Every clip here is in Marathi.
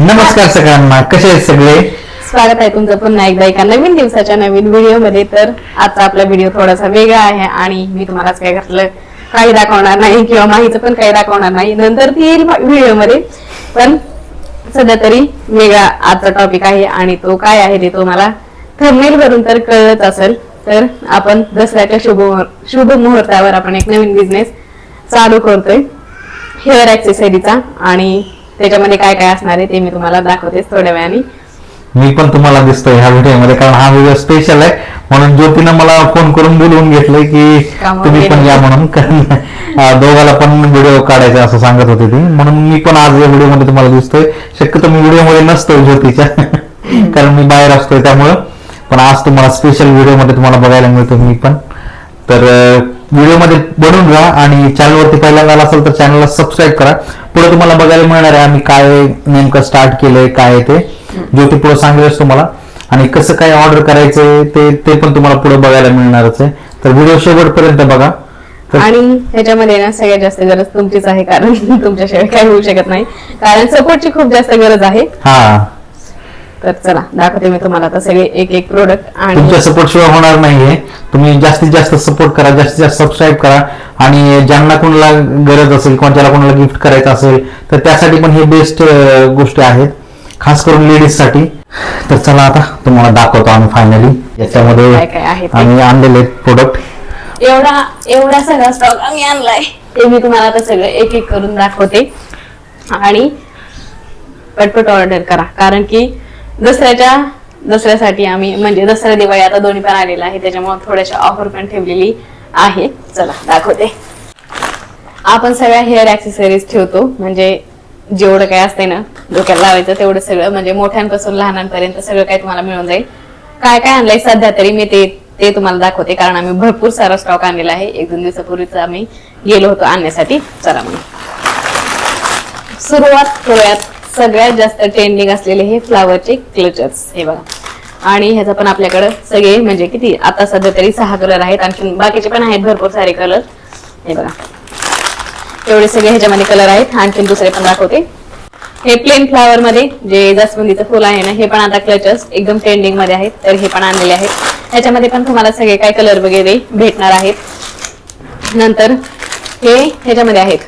नमस्कार सगळ्यांना कसे आहेत सगळे? स्वागत आहे तुमचं पुन्हा एकदा एका नवीन दिवसाच्या नवीन व्हिडिओमध्ये तर आजचा आपला व्हिडिओ थोडासा वेगळा आहे आणि मी तुम्हाला काय घातलं काही दाखवणार नाही किंवा माहीचं पण काही दाखवणार नाही. नंतर ती येईल व्हिडिओमध्ये पण सध्या तरी वेगळा आजचा टॉपिक आहे आणि तो काय आहे ते तुम्हाला थंबनेल वरून तर कळत असेल. तर आपण दसऱ्याच्या शुभ शुभ मुहूर्तावर आपण एक नवीन बिझनेस चालू करतोय. हेअर ऍक्सेसरीचा आणि त्याच्यामध्ये काय काय असणार आहे ते मी तुम्हाला दाखवतेच थोड्या वेळाने. मी पण तुम्हाला दिसतोय ह्या व्हिडिओमध्ये कारण हा व्हिडिओ स्पेशल आहे. म्हणून ज्योतीनं मला फोन करून बोलवून घेतलंय की तुम्ही पण. या म्हणून. कारण दोघाला पण व्हिडिओ काढायचा असं सांगत होती ती. म्हणून मी पण आज या व्हिडिओमध्ये तुम्हाला दिसतोय. शक्यतो मी व्हिडिओमध्ये नसतोय ज्योतीच्या. कारण मी बाहेर असतोय त्यामुळं. पण आज तुम्हाला स्पेशल व्हिडिओमध्ये तुम्हाला बघायला मिळतो मी पण. तर व्हिडिओमध्ये बनून राहा आणि चॅनलवरती पहिल्यांदा आला असेल तर चॅनलला सबस्क्राईब करा. पुढे तुम्हाला बघायला मिळणार आहे आम्ही काय नेमकं स्टार्ट केलंय काय ते. ज्योती पुढे सांगेलच तुम्हाला. आणि कसं काय ऑर्डर करायचं ते ते पण तुम्हाला पुढे बघायला मिळणारच आहे. तर व्हिडिओ शेवटपर्यंत बघा. आणि ह्याच्यामध्ये ना सगळ्यात जास्त गरज तुमचीच आहे कारण तुमच्याशिवाय काय होऊ शकत नाही. कारण सपोर्टची खूप जास्त गरज आहे. हा. तर चला दाखवते मी तुम्हाला आता सगळे एक एक प्रोडक्ट आणि तुमच्या सपोर्ट शिवाय होणार नाहीये. तुम्ही जास्तीत जास्त सपोर्ट करा जास्तीत जास्त सबस्क्राईब करा. आणि ज्यांना कोणाला गरज असेल ज्याला कोणाला गिफ्ट करायचं असेल तर त्यासाठी पण हे बेस्ट गोष्टी आहेत. खास करून लेडीजसाठी. तर चला आता तुम्हाला दाखवतो आम्ही फायनली याच्यामध्ये काय काय आहे ते. आम्ही आणलेले प्रोडक्ट एवढा एवढा सगळा स्टॉक आम्ही आणलाय. ते मी तुम्हाला आता सगळं एक एक करून दाखवते. आणि पटपट ऑर्डर करा. कारण की दसऱ्याच्या दसऱ्यासाठी आम्ही म्हणजे दसरा दिवाळी आता दोन्ही पण आलेला आहे त्याच्यामुळे थोड्याशा ऑफर पण ठेवलेली आहे. चला दाखवते. आपण सगळ्या हेअर ऍक्सेसरीज ठेवतो म्हणजे जेवढं काय असतंय ना डोक्याला लावायचं तेवढं सगळं म्हणजे मोठ्यांपासून लहानांपर्यंत सगळं काय तुम्हाला मिळून जाईल. काय काय आणलंय सध्या तरी मी ते ते तुम्हाला दाखवते कारण आम्ही भरपूर सारा स्टॉक आणलेला आहे. एक दोन दिवसापूर्वीच आम्ही गेलो होतो आणण्यासाठी. चला म्हणून सुरुवात करूयात. सगळ्यात जास्त ट्रेंडिंग असलेले हे फ्लावरचे क्लचर्स हे बघा. आणि ह्याचा पण आपल्याकडे सगळे म्हणजे किती आता सध्या तरी सहा कलर आहेत आणखी बाकीचे पण आहेत भरपूर सारे कलर हे बघा. एवढे सगळे ह्याच्यामध्ये कलर आहेत. आणखी दुसरे पण दाखवते. हे प्लेन फ्लावर मध्ये जे जास्वंदीचं फुल आहे ना हे पण आता क्लचर्स एकदम ट्रेंडिंगमध्ये आहेत. तर हे पण आणलेले आहेत. ह्याच्यामध्ये पण तुम्हाला सगळे काय कलर वगैरे भेटणार आहेत. नंतर हे ह्याच्यामध्ये आहेत.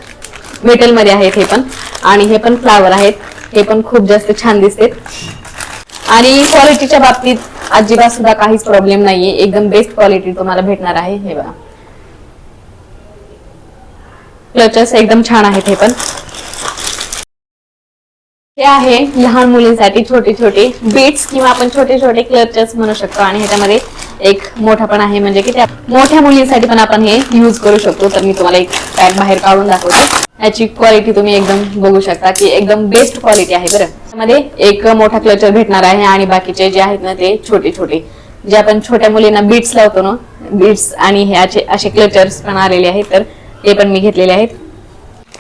मेटलमध्ये आहेत हे पण. आणि हे पण फ्लावर आहेत. ते पण खूप जास्त छान दिसते आणि क्वालिटीच्या बाबतीत अजिबात सुद्धा काहीच प्रॉब्लेम नाहीये. एकदम बेस्ट क्वालिटी तुम्हाला भेटणार आहे हे बघा. क्लचर्स एकदम छान आहेत हे पण. हे आहे लहान मुलींसाठी छोटे छोटे बीट्स किंवा आपण छोटे छोटे क्लचर्स म्हणू शकतो. आणि ह्याच्यामध्ये एक मोठा पण आहे म्हणजे की त्या मोठ्या मुलींसाठी पण आपण हे युज करू शकतो. तर मी तुम्हाला एक पॅक बाहेर काढून दाखवते. याची क्वालिटी तुम्ही एकदम बघू शकता की एकदम बेस्ट क्वालिटी आहे बरं. त्यामध्ये एक मोठा क्लचर भेटणार आहे आणि बाकीचे जे आहेत ना ते छोटे छोटे. जे आपण छोट्या मुलींना बीट्स लावतो ना बीट्स आणि हे असे असे क्लचर्स पण आलेले आहेत. तर ते पण मी घेतलेले आहेत.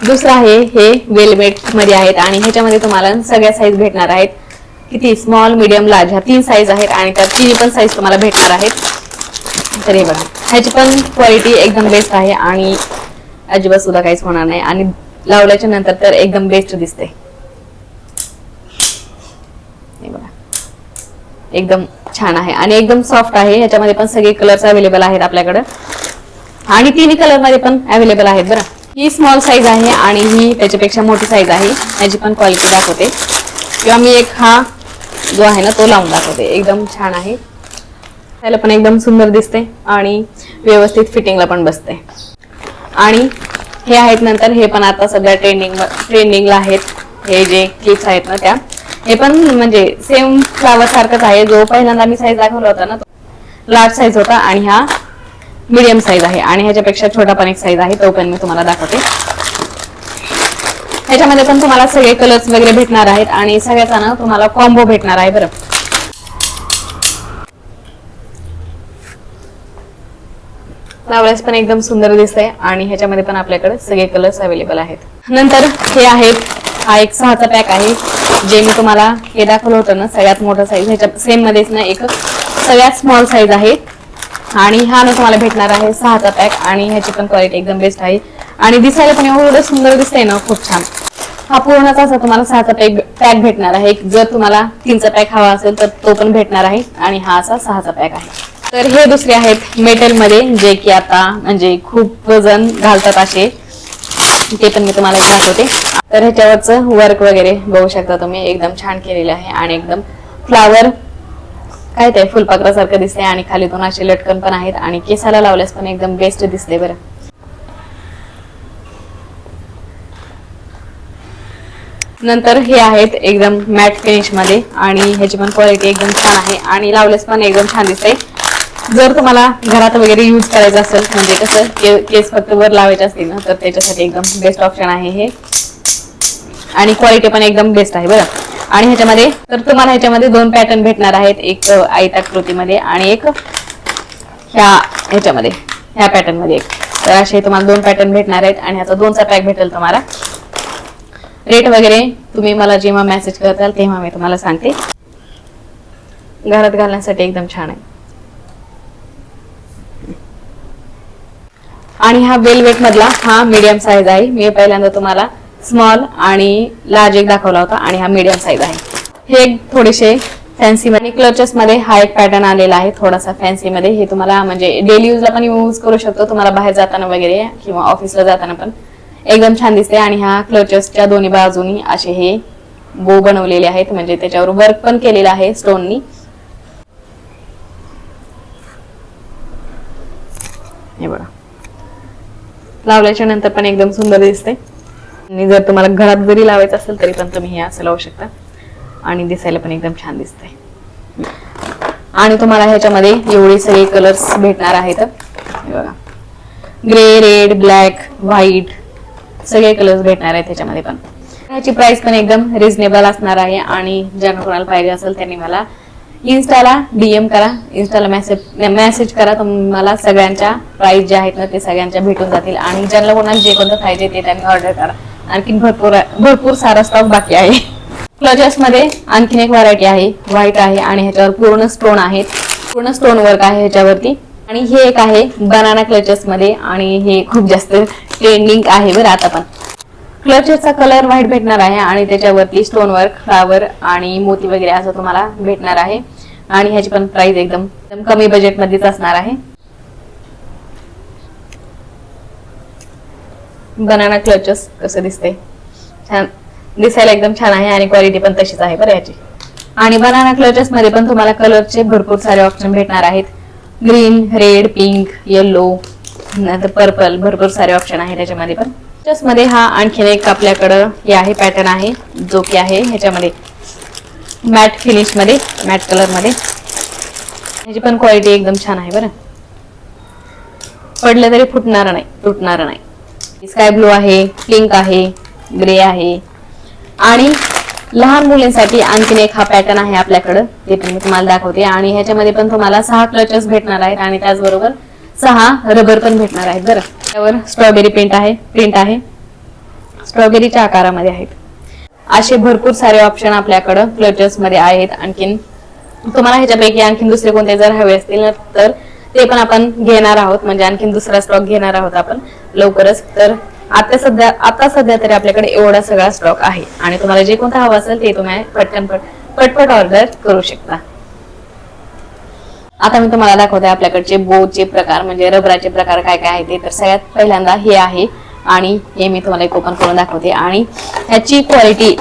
दुसरं आहे हे वेलवेटमध्ये आहेत आणि ह्याच्यामध्ये तुम्हाला सगळ्या साईज भेटणार आहेत. किती? स्मॉल मिडियम लार्ज ह्या तीन साईज आहेत आणि त्या तिन्ही पण साईज तुम्हाला भेटणार आहेत. तर हे बघा. ह्याची पण क्वालिटी एकदम बेस्ट आहे आणि अजिबात सुद्धा काहीच होणार नाही. आणि लावल्याच्या नंतर तर एकदम बेस्ट दिसते. हे बघा. एकदम छान आहे आणि एकदम सॉफ्ट आहे. ह्याच्यामध्ये पण सगळे कलर्स अवेलेबल आहेत आपल्याकडं. आणि तिन्ही कलरमध्ये पण अवेलेबल आहेत बरं. ही स्मॉल साईज आहे आणि ही त्याच्यापेक्षा मोठी साईज आहे. याची पण क्वालिटी दाखवते. किंवा मी एक हा जो आहे ना तो लावून दाखवते. एकदम छान आहे. त्याला पण एकदम सुंदर दिसते आणि व्यवस्थित फिटिंगला पण बसते. आणि हे आहेत नंतर हे पण आता सध्या ट्रेंडिंग ट्रेंडिंगला आहेत. हे जे क्लिप्स आहेत ना त्या हे पण म्हणजे सेम फ्लावर सारखंच आहे. जो पहिल्यांदा मी साईज दाखवला होता ना तो लार्ज साईज होता. आणि हा मीडियम साईज आहे. आणि ह्याच्यापेक्षा छोटा पण एक साईज आहे. तो पण मी तुम्हाला दाखवते. ह्याच्यामध्ये पण तुम्हाला सगळे कलर्स वगैरे भेटणार आहेत. आणि सगळ्याचा ना तुम्हाला कॉम्बो भेटणार आहे बरं. लावल्यास पण एकदम सुंदर दिसतंय. आणि ह्याच्यामध्ये पण आपल्याकडे सगळे कलर्स अवेलेबल आहेत. नंतर हे आहेत हा एक सहाचा पॅक आहे. जे मी तुम्हाला हे दाखवलं होतं ना सगळ्यात मोठा साईज ह्याच्या सेम मध्येच ना एक सगळ्यात स्मॉल साईज आहे. आणि हा ना तुम्हाला भेटणार आहे सहाचा पॅक आणि ह्याची पण क्वालिटी एकदम बेस्ट आहे. आणि दिसायला पण एवढं सुंदर दिसतंय ना खूप छान. हा पूर्णच असा तुम्हाला सहाचा पॅक पॅक भेटणार आहे. जर तुम्हाला तीनचा पॅक हवा असेल तर तो पण भेटणार आहे. आणि हा असा सहाचा पॅक आहे. तर हे दुसरे आहेत मेटलमध्ये जे की आता म्हणजे खूप वजन घालतात असे. ते पण मी तुम्हाला एक दाखवते. तर ह्याच्यावरचं वर्क वगैरे बघू शकता तुम्ही. एकदम छान केलेलं आहे. आणि एकदम फ्लावर काय ते फुलपाखरासारखं दिसते आणि खाली दोन असे लटकन पण आहेत आणि केसाला लावल्यास पण एकदम बेस्ट दिसते बरं. नंतर हे आहेत एकदम मॅट फिनिशमध्ये आणि ह्याची पण क्वालिटी एकदम छान आहे आणि लावल्यास पण एकदम छान दिसते जर तुम्हाला घरात वगैरे यूज करायचं असेल म्हणजे कसं के- केस फक्त वर लावायचे असतील ना तर त्याच्यासाठी एकदम बेस्ट ऑप्शन आहे हे. आणि क्वालिटी पण एकदम बेस्ट आहे बरं. आणि ह्याच्यामध्ये तर तुम्हाला ह्याच्यामध्ये दोन पॅटर्न भेटणार आहेत. एक आयताकृतीमध्ये आणि एक ह्या ह्याच्यामध्ये ह्या पॅटर्नमध्ये एक. तर असे तुम्हाला दोन पॅटर्न भेटणार आहेत आणि ह्याचा दोनचा पॅक भेटेल तुम्हाला. रेट वगैरे तुम्ही मला जेव्हा मेसेज करताल तेव्हा मी तुम्हाला सांगते. घरात घालण्यासाठी एकदम छान आहे. आणि हा वेलवेट मधला हा मीडियम साईज आहे. मी पहिल्यांदा तुम्हाला स्मॉल आणि लार्ज एक दाखवला होता आणि हा मीडियम साईज आहे. हे एक थोडेसे फॅन्सी मध्ये क्लचेस मध्ये हा एक पॅटर्न आलेला आहे थोडासा फॅन्सी मध्ये. हे तुम्हाला म्हणजे डेली यूजला पण यूज करू शकतो. तुम्हाला बाहेर जाताना वगैरे किंवा ऑफिसला जाताना पण. एकदम छान दिसते आणि ह्या क्लचेसच्या दोन्ही बाजूनी असे हे बो बनवलेले आहेत. म्हणजे त्याच्यावर वर्क पण केलेलं आहे स्टोननी हे बघा. लावल्याच्या नंतर पण एकदम सुंदर दिसते. आणि जर तुम्हाला घरात जरी लावायचं असेल तरी पण तुम्ही हे असं लावू शकता. आणि दिसायला पण एकदम छान दिसतंय. आणि तुम्हाला ह्याच्यामध्ये एवढे सगळे कलर्स भेटणार आहेत. बघा. ग्रे रेड ब्लॅक व्हाईट सगळे कलर्स भेटणार आहेत त्याच्यामध्ये पण. ह्याची प्राइस पण एकदम रिझनेबल असणार आहे आणि ज्यांना कोणाला पाहिजे असेल त्यांनी मला इन्स्टाला डीएम करा. इन्स्टाला मेसेज मेसेज करा. तुम्हाला सगळ्यांच्या प्राइस ज्या आहेत ना ते सगळ्यांच्या भेटून जातील. आणि ज्यांना कोणाला जे कोणतं पाहिजे ते त्यांनी ऑर्डर करा. आणखीन भरपूर भरपूर सारा स्टॉक बाकी आहे. क्लचर्समध्ये आणखीन एक व्हरायटी आहे. व्हाईट आहे आणि ह्याच्यावर पूर्ण स्टोन आहेत. पूर्ण स्टोन वर्क आहे ह्याच्यावरती. आणि हे एक आहे बनाना क्लचर्समध्ये आणि हे खूप जास्त ट्रेंडिंग आहे बरं आता पण. क्लचेसचा कलर व्हाईट भेटणार आहे आणि त्याच्यावरती स्टोन वर्क फ्लावर आणि मोती वगैरे असं तुम्हाला भेटणार आहे. आणि ह्याची पण प्राइस एकदम एकदम कमी बजेट मध्येच असणार आहे. बनाना क्लचेस कसं दिसते छान. दिसायला एकदम छान आहे आणि क्वालिटी पण तशीच आहे बरं याची. आणि बनाना क्लचेस मध्ये पण तुम्हाला कलरचे भरपूर सारे ऑप्शन भेटणार आहेत. ग्रीन रेड पिंक येल्लो नंतर पर्पल भरपूर सारे ऑप्शन आहे त्याच्यामध्ये पण. मध्ये हा आणखीन एक आपल्याकडं हे आहे पॅटर्न आहे जो की आहे ह्याच्यामध्ये. मॅट फिनिशमध्ये मॅट कलरमध्ये. ह्याची पण क्वालिटी एकदम छान आहे बरं. पडलं तरी फुटणार नाही तुटणार नाही. स्काय ब्लू आहे पिंक आहे ग्रे आहे. आणि लहान मुलींसाठी आणखीन एक हा पॅटर्न आहे आपल्याकडं. ते पण मी तुम्हाला दाखवते. आणि ह्याच्यामध्ये पण तुम्हाला सहा क्लचेस भेटणार आहेत आणि त्याचबरोबर सहा रबर पण भेटणार आहेत बरं. त्यावर स्ट्रॉबेरी प्रिंट आहे प्रिंट आहे. स्ट्रॉबेरीच्या आकारामध्ये आहेत. असे भरपूर सारे ऑप्शन आपल्याकडं क्लचेस मध्ये आहेत. आणखीन तुम्हाला ह्याच्यापैकी आणखीन दुसरे कोणते जर हवे असतील ना तर ते पण आपण घेणार आहोत. म्हणजे आणखीन दुसरा स्टॉक घेणार आहोत आपण. लवकरच. तर आता सध्या आता सध्या तरी आपल्याकडे एवढा सगळा स्टॉक आहे. आणि तुम्हाला जे कोणतं हवं असेल ते तुम्ही पटकन पटपट ऑर्डर करू शकता. आता मी तुम्हाला दाखवते आपल्याकडचे बोचे प्रकार म्हणजे रबराचे प्रकार काय काय आहे ते. तर सगळ्यात पहिल्यांदा हे आहे आणि हे मी तुम्हाला एक ओपन करून दाखवते. आणि ह्याची क्वालिटी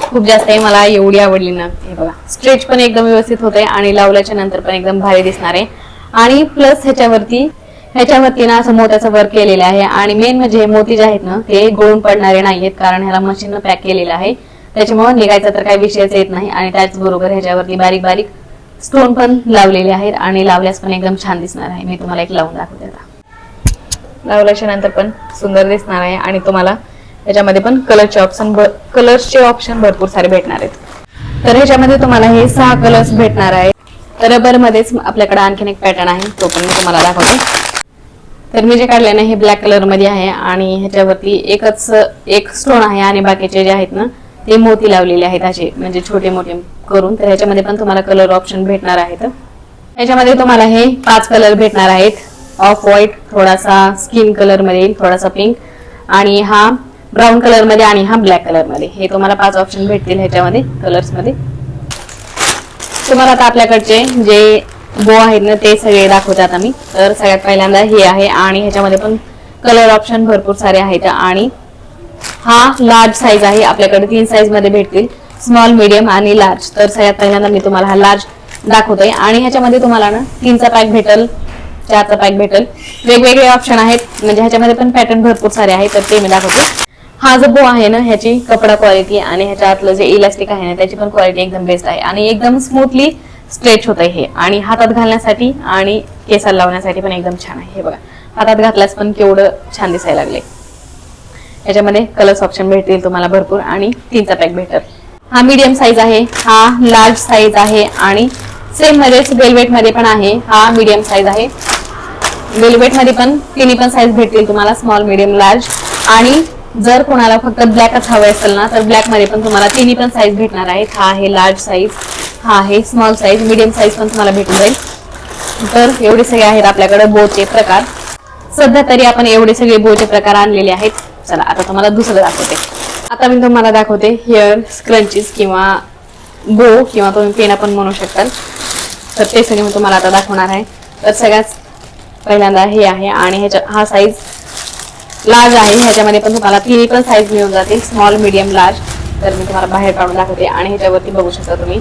खूप जास्त आहे मला एवढी आवडली ना. हे बघा स्ट्रेच पण एकदम व्यवस्थित होते आणि लावल्याच्या नंतर पण एकदम भारी दिसणार आहे. आणि प्लस ह्याच्यावरती ह्याच्या वतीनं असं मोत्याचं वर्क केलेलं आहे. आणि मेन म्हणजे हे मोती जे आहेत ना ते गळून पडणारे नाहीयेत कारण ह्याला मशीन पॅक केलेलं आहे. त्याच्यामुळे निघायचा तर काही विषयच येत नाही. आणि त्याचबरोबर ह्याच्यावरती बारीक बारीक स्टोन पण लावलेले आहेत. आणि लावल्यास पण एकदम छान दिसणार आहे. मी तुम्हाला एक लावून दाखवते आता. लावल्याच्या नंतर पण सुंदर दिसणार आहे. आणि तुम्हाला याच्यामध्ये पण कलरचे ऑप्शन कलर्सचे ऑप्शन भरपूर सारे भेटणार आहेत. तर ह्याच्यामध्ये तुम्हाला हे सहा कलर्स भेटणार आहेत. रबर मध्येच आपल्याकडे आणखीन एक पॅटर्न आहे. तो पण मी तुम्हाला दाखवते. तर मी जे काढले ना हे ब्लॅक कलरमध्ये आहे आणि ह्याच्यावरती एकच एक स्टोन आहे आणि बाकीचे जे आहेत ना ते मोती लावलेले आहेत असे म्हणजे छोटे मोठे करून. तर ह्याच्यामध्ये पण तुम्हाला कलर ऑप्शन भेटणार आहेत. ह्याच्यामध्ये तुम्हाला हे पाच कलर भेटणार आहेत. ऑफ व्हाईट थोडासा स्किन कलरमध्ये येईल थोडासा पिंक आणि हा ब्राऊन कलरमध्ये आणि हा ब्लॅक कलरमध्ये. हे तुम्हाला पाच ऑप्शन भेटतील ह्याच्यामध्ये कलर्समध्ये. तुम्हाला आता आपल्याकडचे जे बो आहेत ना ते सगळे दाखवतात आम्ही. तर सगळ्यात पहिल्यांदा हे आहे आणि ह्याच्यामध्ये पण कलर ऑप्शन भरपूर सारे आहेत आणि हा लार्ज साईज आहे. आपल्याकडे तीन साईजमध्ये भेटतील. स्मॉल मिडियम आणि लार्ज तर सगळ्यात पहिल्यांदा मी तुम्हाला हा लार्ज दाखवतोय. आणि ह्याच्यामध्ये तुम्हाला ना तीनचा पॅक भेटल चारचा पॅक भेटल. वेगवेगळे ऑप्शन आहेत. म्हणजे ह्याच्यामध्ये पण पॅटर्न भरपूर सारे आहेत. तर ते मी दाखवते हा जो बो आहे ना ह्याची कपडा क्वालिटी आणि ह्याच्या आतलं जे इलास्टिक आहे ना त्याची पण क्वालिटी एकदम बेस्ट आहे. आणि एकदम स्मूथली स्ट्रेच होत आहे हे. आणि हातात घालण्यासाठी आणि केसाला लावण्यासाठी पण एकदम छान आहे. हे बघा. हातात घातल्यास पण केवढं छान दिसायला लागले याच्यामध्ये कलर्स ऑप्शन भेटतील तुम्हाला भरपूर आणि तीनचा पॅक भेटत हा मीडियम साईज आहे. हा लार्ज साईज आहे आणि सेम मध्येच वेलवेटमध्ये पण आहे. हा मीडियम साईज आहे. वेलवेटमध्ये पण तिन्ही पण साईज भेटतील तुम्हाला स्मॉल मीडियम लार्ज आणि जर कोणाला फक्त ब्लॅकच हवे असेल ना तर ब्लॅकमध्ये पण तुम्हाला तिन्ही पण साईज भेटणार आहेत. हा आहे लार्ज साईज हा आहे स्मॉल साईज मीडियम साईज पण तुम्हाला भेटून जाईल. तर एवढे सगळे आहेत आपल्याकडे बोचे प्रकार. सध्या तरी आपण एवढे सगळे बोचे प्रकार आणलेले आहेत. चला आता तुम्हाला दुसरं दाखवते. आता मी तुम्हाला दाखवते हेअर स्क्रंचीस किंवा बो किंवा तुम्ही पेना पण म्हणू शकताल. तर ते सगळे मी तुम्हाला आता दाखवणार आहे. तर सगळ्यात पहिल्यांदा हे आहे आणि ह्याच्या हा साईज लार्ज आहे. ह्याच्यामध्ये पण तुम्हाला तिन्ही पण साईज मिळून जाते स्मॉल मिडियम लार्ज तर मी तुम्हाला बाहेर काढून दाखवते आणि ह्याच्यावरती बघू शकता तुम्ही.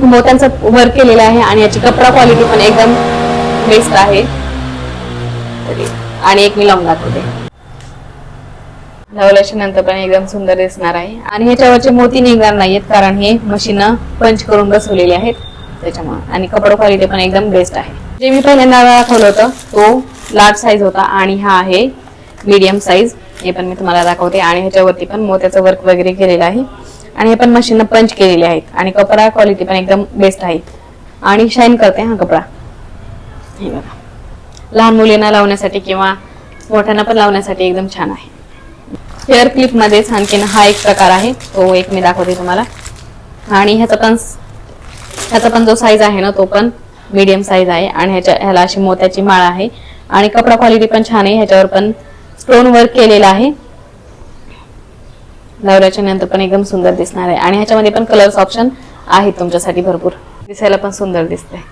हो, मोत्यांचं वर्क केलेलं आहे आणि याची कपडा क्वालिटी पण एकदम बेस्ट आहे. तरी- आणि एक मी लावून दाखवते. लावल्याच्या नंतर पण एकदम सुंदर दिसणार आहे. आणि ह्याच्यावरचे मोती निघणार नाहीयेत कारण हे मशीन पंच करून बसवलेले आहेत. त्याच्यामुळे. आणि कपडा क्वालिटी पण एकदम बेस्ट आहे. जे मी पहिल्यांदा दाखवलं होतं तो लार्ज साईज होता आणि हा आहे मीडियम साईज हे पण मी तुम्हाला दाखवते. आणि ह्याच्यावरती पण मोत्याचं वर्क वगैरे केलेलं आहे. आणि हे पण मशीन पंच केलेले आहेत. आणि कपडा क्वालिटी पण एकदम बेस्ट आहे. आणि शाईन करते हा कपडा. हे बघा. लहान मुलींना लावण्यासाठी किंवा मोठ्यांना पण लावण्यासाठी एकदम छान आहे. हेअर क्लिप मध्येच आणखीन हा एक प्रकार आहे. तो एक मी दाखवते तुम्हाला. आणि ह्याचा पण ह्याचा पण जो साईज आहे ना तो पण मीडियम साईज आहे. आणि ह्याच्या ह्याला अशी मोत्याची माळ आहे. आणि कपडा क्वालिटी पण छान आहे. ह्याच्यावर पण स्टोन वर्क केलेला आहे. लावल्याच्या नंतर पण एकदम सुंदर दिसणार आहे. आणि ह्याच्यामध्ये पण कलर्स ऑप्शन आहेत तुमच्यासाठी भरपूर. दिसायला पण सुंदर दिसते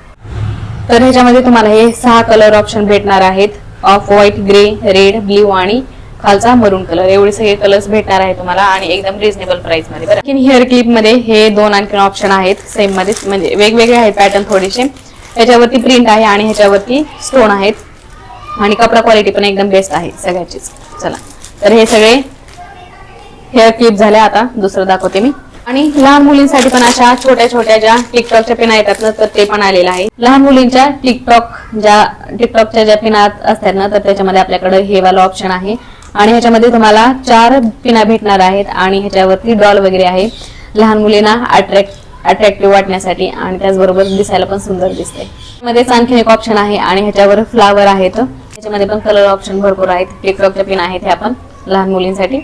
तर ह्याच्यामध्ये तुम्हाला हे सहा कलर ऑप्शन भेटणार आहेत. Off white grey red blue आणि खालचा मरून कलर एवढे सगळे कलर्स भेटणार आहे तुम्हाला आणि एकदम रिझनेबल प्राइसमध्ये. बरं. हेअर क्लिपमध्ये हे दोन आणखी ऑप्शन आहेत. सेममध्ये म्हणजे वेगवेगळे आहेत पॅटर्न थोडेसे. ह्याच्यावरती प्रिंट आहे आणि ह्याच्यावरती स्टोन आहेत. आणि कपडा क्वालिटी पण एकदम बेस्ट आहे सगळ्याचीच. चला. तर हे सगळे हेअर क्लिप झाल्या आता दुसरं दाखवते मी. आणि लहान मुलींसाठी पण अशा छोट्या छोट्या ज्या टिकटॉकच्या पिना येतात ना तर ते पण आलेलं आहे. लहान मुलींच्या टिकटॉक ज्या टिकटॉकच्या ज्या पिना असतात ना तर त्याच्यामध्ये आपल्याकडे हे वाला ऑप्शन आहे. आणि ह्याच्यामध्ये तुम्हाला चार पिना भेटणार आहेत आणि ह्याच्यावरती डॉल वगैरे आहे. लहान मुलींना अट्रॅक्ट अट्रॅक्टिव्ह वाटण्यासाठी आणि त्याचबरोबर दिसायला पण सुंदर दिसते मध्येच आणखीन एक ऑप्शन आहे आणि ह्याच्यावर फ्लावर आहेत. त्याच्यामध्ये पण कलर ऑप्शन भरपूर आहेत. टिकटॉकच्या पिन आहेत ह्या पण लहान मुलींसाठी.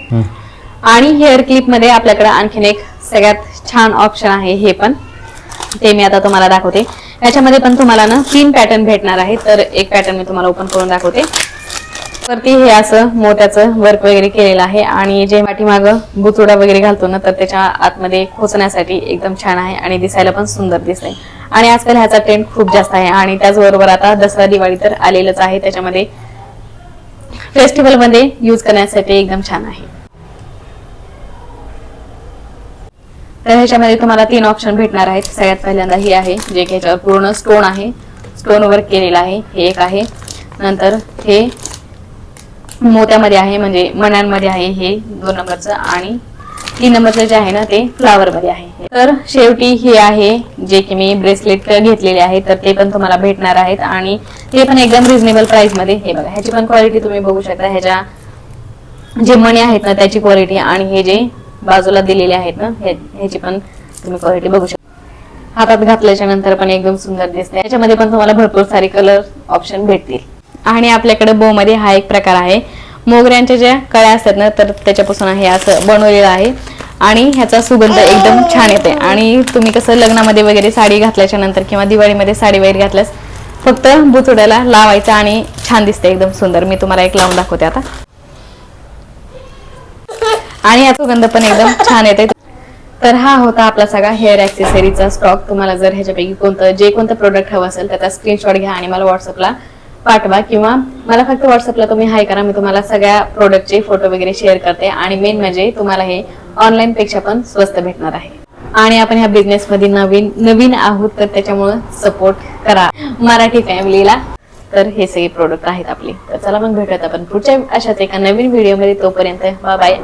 आणि हेअर क्लिपमध्ये आपल्याकडे आणखीन एक सगळ्यात छान ऑप्शन आहे हे पण. ते मी आता तुम्हाला दाखवते. याच्यामध्ये पण तुम्हाला ना तीन पॅटर्न भेटणार आहे. तर एक पॅटर्न मी तुम्हाला ओपन करून दाखवते. वरती हे असं मोत्याचं वर्क वगैरे केलेलं आहे. आणि जे पाठीमाग बुतुडा वगैरे घालतो ना तर त्याच्या आतमध्ये खोचण्यासाठी एकदम छान आहे आणि दिसायला पण सुंदर दिसते आणि आजकाल ह्याचा ट्रेंड खूप जास्त आहे. आणि त्याचबरोबर आता दसरा दिवाळी तर आलेलंच आहे. त्याच्यामध्ये फेस्टिवलमध्ये यूज युज करण्यासाठी एकदम छान आहे. तर ह्याच्यामध्ये तुम्हाला तीन ऑप्शन भेटणार आहेत. सगळ्यात पहिल्यांदा हे आहे जे की ह्याच्यावर पूर्ण स्टोन आहे. स्टोन वर्क केलेलं आहे. हे एक आहे. नंतर हे मोत्यामध्ये आहे म्हणजे मण्यांमध्ये आहे हे दोन नंबरचं. आणि तीन नंबरचं जे आहे ना ते फ्लावर मध्ये आहे. तर शेवटी हे आहे जे की मी ब्रेसलेट घेतलेले आहे तर ते पण तुम्हाला भेटणार आहेत. आणि ते पण एकदम रिझनेबल प्राइसमध्ये. हे बघा ह्याची पण क्वालिटी तुम्ही बघू शकता. ह्याच्या जे मणी आहेत ना त्याची क्वालिटी आणि हे जे बाजूला दिलेले आहेत ना ह्याची पण तुम्ही क्वालिटी बघू शकता. हातात घातल्याच्या नंतर पण एकदम सुंदर दिसते. याच्यामध्ये पण तुम्हाला भरपूर सारे कलर ऑप्शन भेटतील. आणि आपल्याकडे बो मध्ये हा एक प्रकार आहे. मोगऱ्यांच्या ज्या कळ्या असतात ना तर त्याच्यापासून हे असं बनवलेलं आहे. आणि ह्याचा सुगंध एकदम छान येते. आणि तुम्ही कसं लग्नामध्ये वगैरे साडी घातल्याच्या नंतर किंवा दिवाळीमध्ये साडी वगैरे घातल्यास फक्त बुचुड्याला लावायचं आणि छान दिसते एकदम सुंदर. मी तुम्हाला एक लावून दाखवते आता. आणि याचा सुगंध पण एकदम छान येते तर हा होता आपला सगळा हेअर ऍक्सेसरीचा स्टॉक तुम्हाला जर ह्याच्यापैकी कोणतं जे कोणतं प्रोडक्ट हवं असेल त्याचा स्क्रीनशॉट घ्या आणि मला व्हॉट्सअपला पाठवा किंवा मला फक्त व्हॉट्सअपला तुम्ही हाय करा. मी तुम्हाला सगळ्या प्रोडक्टचे फोटो वगैरे शेअर करते आणि मेन म्हणजे तुम्हाला हे ऑनलाईन पेक्षा पण स्वस्त भेटणार आहे. आणि आपण ह्या बिझनेस मध्ये नवीन नवीन आहोत तर त्याच्यामुळे सपोर्ट करा. मराठी फॅमिलीला तर हे सगळे प्रोडक्ट आहेत आपले. तर चला मग भेटूयात आपण पुढच्या अशाच एका नवीन व्हिडिओमध्ये तोपर्यंत बाय